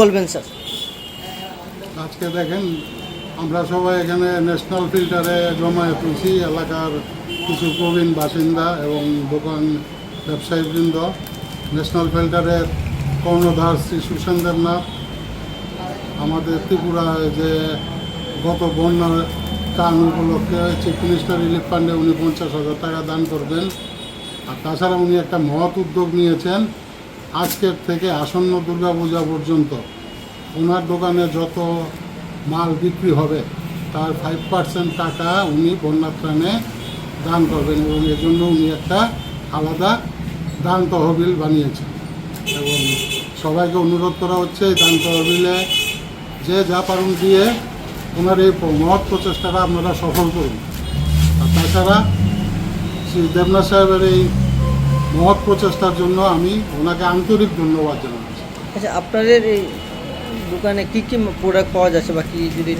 বলবেন, স্যার। আজকে দেখেন, আমরা সবাই এখানে ন্যাশনাল ফিল্টারে জমায়েত হয়েছি, এলাকার কিছু প্রবীণ বাসিন্দা এবং দোকান ব্যবসায়ীবৃন্দ। ন্যাশনাল ফিল্টারের কর্ণধার শ্রী সুসেন দেবনাথ। আমাদের ত্রিপুরায় যে গত বন্যার টান উপলক্ষে চিফ মিনিস্টার রিলিফ ফান্ডে উনি পঞ্চাশ হাজার টাকা দান করবেন। আর তাছাড়া উনি একটা মহৎ উদ্যোগ নিয়েছেন আজকের থেকে আসন্ন দুর্গাপূজা পর্যন্ত ওনার দোকানে যত মাল বিক্রি হবে, তার ফাইভ পার্সেন্ট টাকা উনি বন্যা ত্রাণে দান করবেন এবং এর জন্য উনি একটা আলাদা দান তহবিল বানিয়েছেন। এবং সবাইকে অনুরোধ করা হচ্ছে এই দান তহবিলে যে যা পারুন দিয়ে ওনার এই মহৎ প্রচেষ্টাটা আপনারা সফল করুন। আর তাছাড়া শ্রী দেবনাথ সাহেবের এই মহৎ প্রচেষ্টার জন্য আমি ওনাকে আন্তরিক ধন্যবাদ জানাচ্ছি। আচ্ছা আপনাদের এই দোকানে কি কি প্রোডাক্ট পাওয়া যাচ্ছে বা কি যদি